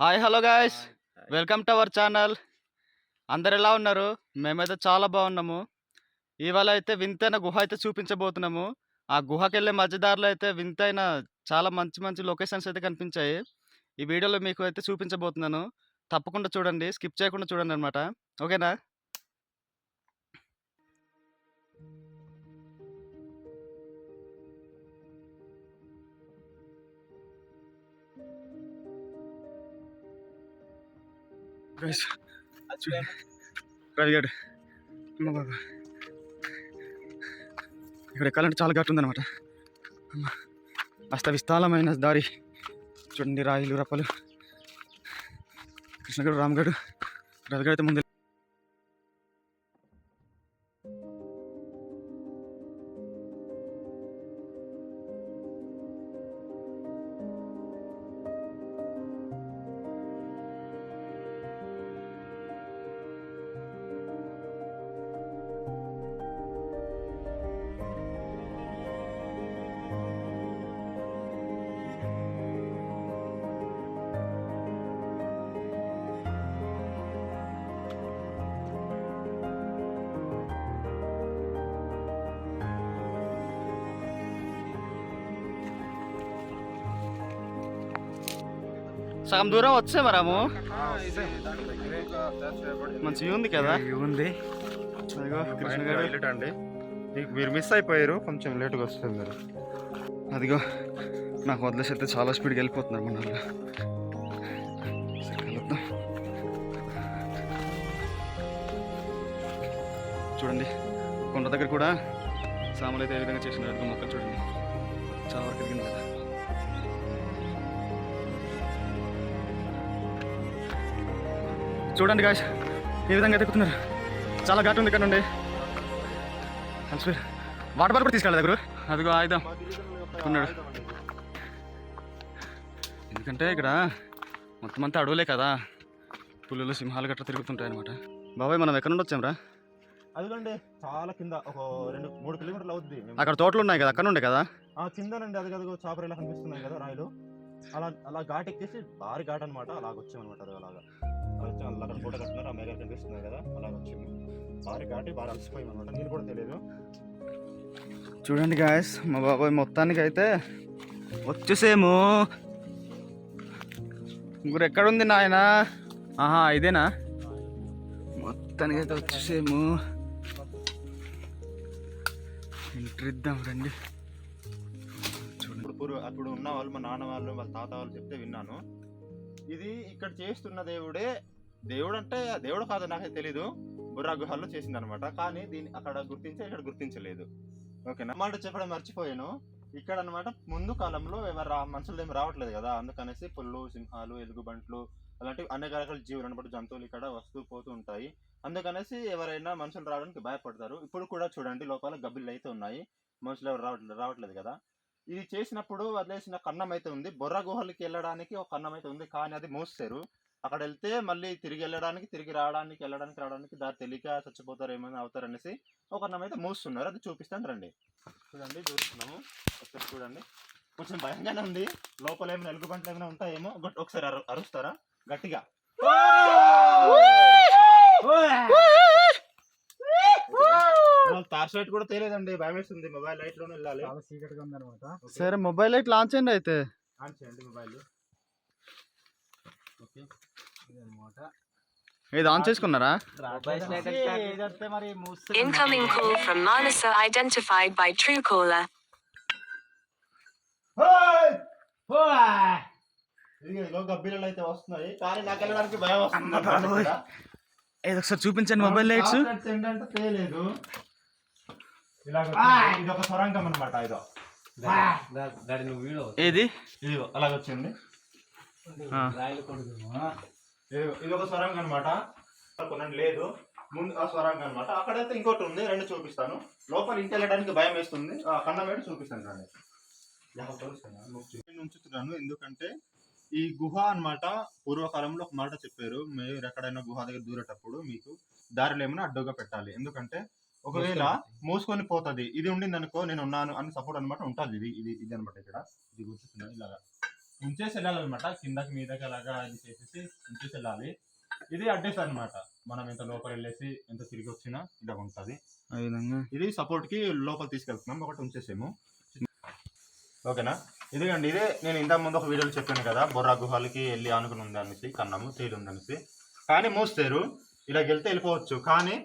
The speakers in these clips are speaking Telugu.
Hi hello guys welcome to our channel అందరు ఎలా ఉన్నారు? మేమైతే చాలా బాగున్నాము. ఇవాళ అయితే వింతైన గుహ అయితే చూపించబోతున్నాము. ఆ గుహకి వెళ్ళే మధ్యదారిలో అయితే వింతైన చాలా మంచి మంచి లొకేషన్స్ అయితే కనిపించాయి. ఈ వీడియోలో మీకు అయితే చూపించబోతున్నాను. తప్పకుండా చూడండి. స్కిప్ చేయకుండా చూడండి అనమాట ఓకేనా? Guys, రవి అమ్మ బాబా. ఇక్కడ ఎక్కాలంటే చాలా ఘాటు ఉందన్నమాట. అస్త విస్తాలమైన దారి. చూడండి రాయిలు రప్పలు. కృష్ణగడు రామగడు రవిగడు అయితే ముందు సగం దూరం వచ్చే మరాము మంచిగా ఉంది కదా. ఉంది. మీకు మీరు మిస్ అయిపోయారు కొంచెం లేట్గా వస్తుంది మీరు అదిగో నాకు వదిలేసి అయితే చాలా స్పీడ్గా వెళ్ళిపోతున్నారు మన కలుద్దాం. చూడండి కొండ దగ్గర కూడా సామాన్లు అయితే ఏ విధంగా చేసినారు? అదిగో మొక్కలు చూడండి. చాలా వరకు ఎదిగింది కదా. చూడండి గాయస్ ఏ విధంగా అయితే ఎక్కుతున్నారు చాలా ఘాటు ఉంది ఇక్కడ నుండి. వాటర్ బాల్ కూడా తీసుకెళ్ళి దగ్గర అదిగో ఆయుధం. ఉన్నాడు. ఎందుకంటే ఇక్కడ మొత్తం అంతా అడవులే కదా. పులులు సింహాలు గట్రా తిరుగుతుంటాయి అనమాట బాబాయ్ మనం ఎక్కడ నుండి వచ్చాంరా అదిగోండి చాలా కింద ఒక రెండు మూడు కిలోమీటర్లు అవుతుంది అక్కడ తోటలు ఉన్నాయి కదా అక్కడ నుండే కదా? ఆ కిందనండి అది కదా చాపర్ ఇలా కనిపిస్తున్నాయి కదా రాయలు. అలా అలా ఘాట్ ఎక్కేసి భారీ ఘాట్ అనమాట అలాగ వచ్చామన్నమాట అది అలాగా. అలా వచ్చాం అలా అక్కడ ఫోటో కట్టున్నారు ఆ మేఘాలు కనిపిస్తున్నాయి కదా అలాగ వచ్చాము భారీ ఘాటి బాగా అలసిపోయాం అనమాట నేను కూడా తెలియదు. చూడండి గాయస్ మా బాబాయ్ మొత్తానికి అయితే వచ్చేసేమో. ఇంకొరు ఎక్కడుంది నాయన? ఆహా ఇదేనా? మొత్తానికి అయితే వచ్చేసేమో. ఎంట్రీ ఇద్దాం రండి. చూడండి అప్పుడు ఉన్న వాళ్ళు మా నాన్న వాళ్ళు వాళ్ళ తాత వాళ్ళు చెప్తే విన్నాను. ఇది ఇక్కడ చేస్తున్న దేవుడే దేవుడు అంటే దేవుడు కాదు నాకు తెలీదు. బుర్రా గుహల్లో చేసింది అనమాట కానీ దీన్ని అక్కడ గుర్తించే ఇక్కడ గుర్తించలేదు. ఓకేనా? మాట చెప్పడం మర్చిపోయాను. ఇక్కడ అన్నమాట ముందు కాలంలో ఎవరు మనుషులు ఏమి రావట్లేదు కదా. అందుకనేసి పుల్లు సింహాలు ఎలుగుబంట్లు అలాంటివి అనేక రకాల జీవులు అనమాట జంతువులు ఇక్కడ వస్తూ పోతూ ఉంటాయి. అందుకనేసి ఎవరైనా మనుషులు రావడానికి భయపడతారు. ఇప్పుడు కూడా చూడండి లోపల గబ్బిళ్ళు అయితే ఉన్నాయి. మనుషులు ఎవరు రావట్లేదు రావట్లేదు కదా. ఇది చేసినప్పుడు వదిలేసిన కన్నం అయితే ఉంది. బొర్ర గుహలకి వెళ్ళడానికి ఒక కన్నం అయితే ఉంది. కానీ అది మూస్తారు అక్కడ వెళ్తే మళ్ళీ తిరిగి వెళ్ళడానికి తిరిగి రావడానికి వెళ్ళడానికి రావడానికి దారి తెలియక చచ్చిపోతారు ఏమైనా అవుతారు అనేసి ఒక కన్నం అయితే మూస్తున్నారు. అది చూపిస్తాను రండి. చూడండి చూస్తున్నాము. ఒకసారి చూడండి. కొంచెం భయంగానే ఉంది. లోపల ఏమైనా ఎలుగుబంట్లు ఏమైనా ఉంటాయేమో. ఒకసారి అరు అరుస్తారా? గట్టిగా. టార్చ్ లైట్ కూడా తెలియదండి భయం వేస్తుంది మొబైల్ లైట్లోనే వెళ్ళాలి. చాలా చీకటిగా ఉందన్నమాట. సరే మొబైల్ లైట్ లాంచ్ చేయండి అయితే? ఆన్ చేయండి మొబైల్. ఓకే. ఇదన్నమాట. ఇది ఆన్ చేసుకున్నారా? Incoming call from Manasa identified by Truecaller. ఇదిగో గబ్బిలలు అయితే వస్తున్నాయి. కానీ నాకు వెళ్ళడానికి భయం వస్తుంది. ఇది ఒకసారి చూపించండి మొబైల్ లైట్స్. ఏంటంటే ఇది ఒక సొరంగం అనమాట ఇదో. ఏది? ఇదిగో అలాగ వచ్చింది. ఇది ఒక సొరంగం అనమాట కొనండి లేదు. ముందు ఆ స్వరంగం అనమాట అక్కడైతే ఇంకోటి ఉంది రెండు చూపిస్తాను. లోపల ఇంటి వెళ్ళడానికి భయం వేస్తుంది. ఆ కన్నం వేడి చూపిస్తాను రండి. నేను ఉంచుతున్నాను ఎందుకంటే ఈ గుహ అన్నమాట పూర్వకాలంలో ఒక మాట చెప్పారు. మీరు ఎక్కడైనా గుహ దగ్గర దూరేటప్పుడు మీకు దారిలో ఏమైనా అడ్డుగా పెట్టాలి. ఎందుకంటే ఒకవేళ మూసుకొని పోతది ఇది ఉండింది అనుకో నేను ఉన్నాను అని సపోర్ట్ అనమాట ఉంటుంది ఇది ఇది ఇది అనమాట ఇక్కడ. ఇది గుర్తున్నది ఇలాగా. ఉంచేసి వెళ్ళాలి అనమాట కిందకి మీదకి అలాగా ఇది చేసేసి ఉంచేసి వెళ్ళాలి. ఇది అడ్రస్ అన్నమాట. మనం ఎంత లోపల వెళ్ళేసి ఎంత తిరిగి వచ్చినా ఇలా ఉంటుంది. ఆ విధంగా. ఇది సపోర్ట్కి లోపల తీసుకెళ్తున్నాం ఒకటి ఉంచేసేము. ఓకేనా? ఇదిగండి ఇదే నేను ఇంతకు ముందు ఒక వీడియోలో చెప్పాను కదా బొర్రా గుహాలకి వెళ్ళి ఆనుకుని ఉంది అనేసి కన్నాము తేలి ఉంది అనేసి కానీ మోస్తారు ఇలా వెళ్తే వెళ్ళిపోవచ్చు. కానీ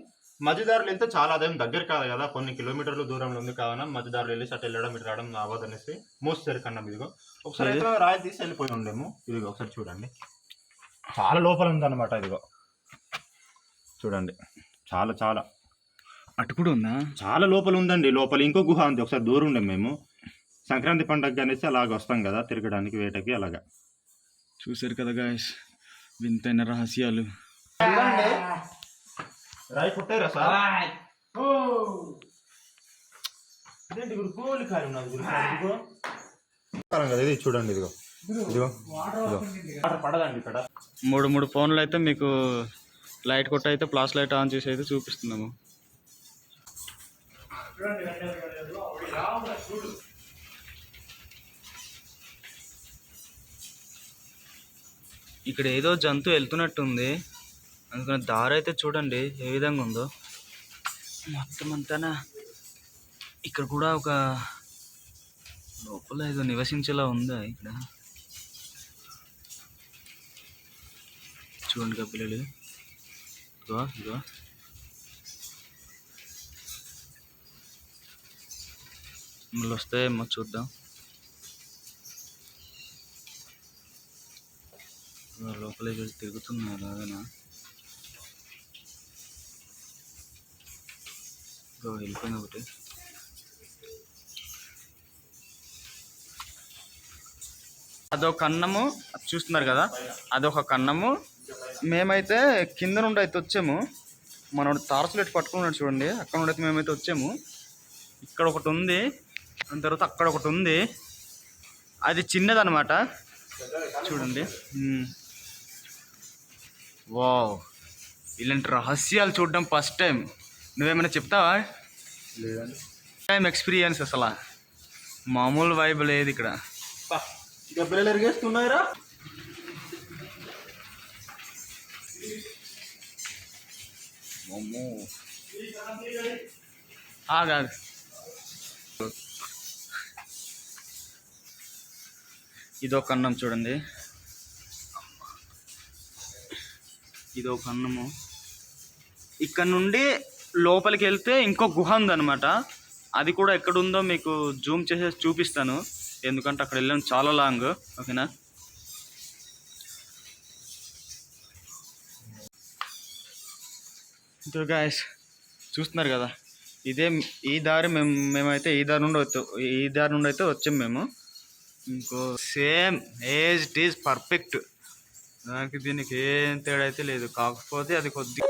మధ్యదారులు వెళ్తే చాలా అదేం దగ్గర కాదు కదా కొన్ని కిలోమీటర్లు దూరంలో ఉంది కావున మధ్యదారులు వెళ్ళి అటు వెళ్ళడం ఇటు రావడం అవ్వదు అనేసి మోస్తారు కన్నాం ఇదిగో. ఒకసారి అయితే రాయి తీసి వెళ్ళిపోయి ఉండేము. ఇదిగో ఒకసారి చూడండి. చాలా లోపల ఉందన్నమాట ఇదిగో. చూడండి. చాలా చాలా. అటు కూడా ఉందా? చాలా లోపల ఉందండి లోపల ఇంకో గుహ ఉంది. ఒకసారి దూరం ఉండే మేము. సంక్రాంతి పండగ అనేసి అలాగ వస్తాం కదా తిరగడానికి వేటకి అలాగా. చూసారు కదా గాయస్ వింతైన రహస్యాలు. రాయి పుట్టారా సార్? ఇదేంటి గురు? గోలి కాయ ఉన్నది గురు ఇదిగో. కదా ఇది చూడండి ఇదిగో. ఇదిగో ఇదిగో. వాటర్ పడదండి ఇక్కడ. మూడు మూడు ఫోన్లు అయితే మీకు లైట్ కొట్ట అయితే ఫ్లాష్ లైట్ ఆన్ చేసి అయితే చూపిస్తున్నాము. ఇక్కడ ఏదో జంతువు వెళ్తున్నట్టుంది. అందుకని దారి అయితే చూడండి ఏ విధంగా ఉందో. మొత్తం అంతా ఇక్కడ కూడా ఒక లోపల ఏదో నివసించేలా ఉందా ఇక్కడ? చూడండి కదా పిల్లలు. ఇదిగో ఇదిగో. మళ్ళీ వస్తాయేమో చూద్దాం. లోపలికి వెళ్ళి తిరుగుతున్నారు అలాగనా వెళ్ళిపోయింది ఒకటి. అదొక కన్నము అది చూస్తున్నారు కదా? అదొక కన్నము. మేమైతే కింద నుండి అయితే వచ్చాము. మనోడు ఎట్టు పట్టుకున్నాడు చూడండి. అక్కడ నుండి అయితే మేమైతే వచ్చాము. ఇక్కడ ఒకటి ఉంది. దాని తర్వాత అక్కడ ఒకటి ఉంది. అది చిన్నదనమాట చూడండి. వా వావ్. ఇలాంటి రహస్యాలు చూడడం ఫస్ట్ టైం. నువ్వేమైనా చెప్తావా? టైం ఎక్స్పీరియన్స్ అసలు. మామూలు వైబ్ లేదు ఇక్కడ. ఇక పిల్లలు ఎరిగేస్తున్నారా ఆగాదు ఇది ఒక అన్నం చూడండి. ఇది ఒక అన్నము. ఇక్కడ నుండి లోపలికి వెళ్తే ఇంకో గుహ ఉందన్నమాట. అది కూడా ఎక్కడుందో మీకు జూమ్ చేసేసి చూపిస్తాను. ఎందుకంటే అక్కడ వెళ్ళాం చాలా లాంగ్. ఓకేనా? సో గాయస్ చూస్తున్నారు కదా. ఇదే ఈ దారి మేము మేమైతే ఈ దారి నుండి వచ్చాం ఈ దారి నుండి అయితే వచ్చాం మేము. ఇంకో same age it is perfect. దానికి దీనికి ఏం తేడా అయితే లేదు. కాకపోతే అది కొద్దిగా